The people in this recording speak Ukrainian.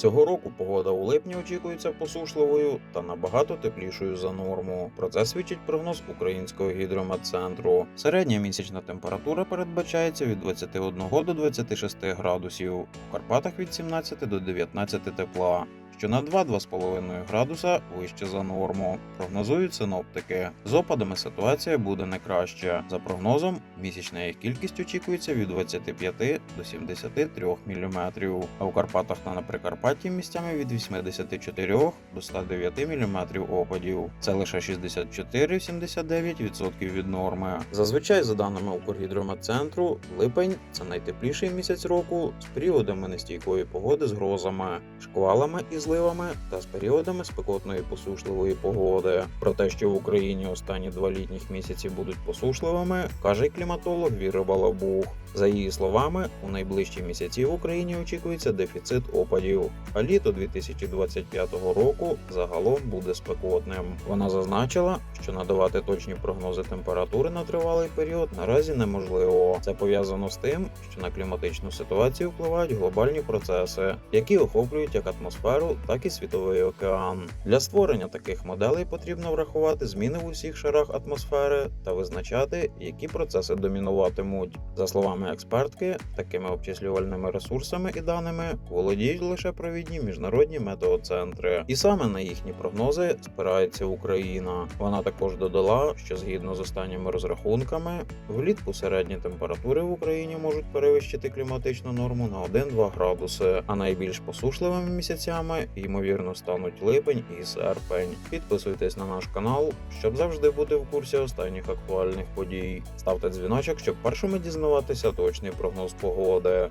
Цього року погода у липні очікується посушливою та набагато теплішою за норму. Про це свідчить прогноз українського гідрометцентру. Середня місячна температура передбачається від 21 до 26 градусів, у Карпатах від 17 до 19 тепла. Що на 2-2,5 градуса вище за норму, прогнозують синоптики. З опадами ситуація буде не краща. За прогнозом, місячна їх кількість очікується від 25 до 73 мм, а у Карпатах та на Прикарпатті місцями від 84 до 109 мм опадів. Це лише 64-79% від норми. Зазвичай, за даними Укргідрометцентру, липень це найтепліший місяць року з періодами нестійкої погоди з грозами, шквалами і зливами та з періодами спекотної посушливої погоди. Про те, що в Україні останні два літніх місяці будуть посушливими, каже кліматолог Віра Балабух. За її словами, у найближчі місяці в Україні очікується дефіцит опадів, а літо 2025 року загалом буде спекотним. Вона зазначила, що надавати точні прогнози температури на тривалий період наразі неможливо. Це пов'язано з тим, що на кліматичну ситуацію впливають глобальні процеси, які охоплюють як атмосферу, так і світовий океан. Для створення таких моделей потрібно врахувати зміни в усіх шарах атмосфери та визначати, які процеси домінуватимуть. За словами експертки, такими обчислювальними ресурсами і даними володіють лише провідні міжнародні метеоцентри, і саме на їхні прогнози спирається Україна. Вона також додала, що згідно з останніми розрахунками, влітку середні температури в Україні можуть перевищити кліматичну норму на 1-2 градуси, а найбільш посушливими місяцями ймовірно стануть липень і серпень. Підписуйтесь на наш канал, щоб завжди бути в курсі останніх актуальних подій. Ставте дзвіночок, щоб першими дізнаватися точний прогноз погоди.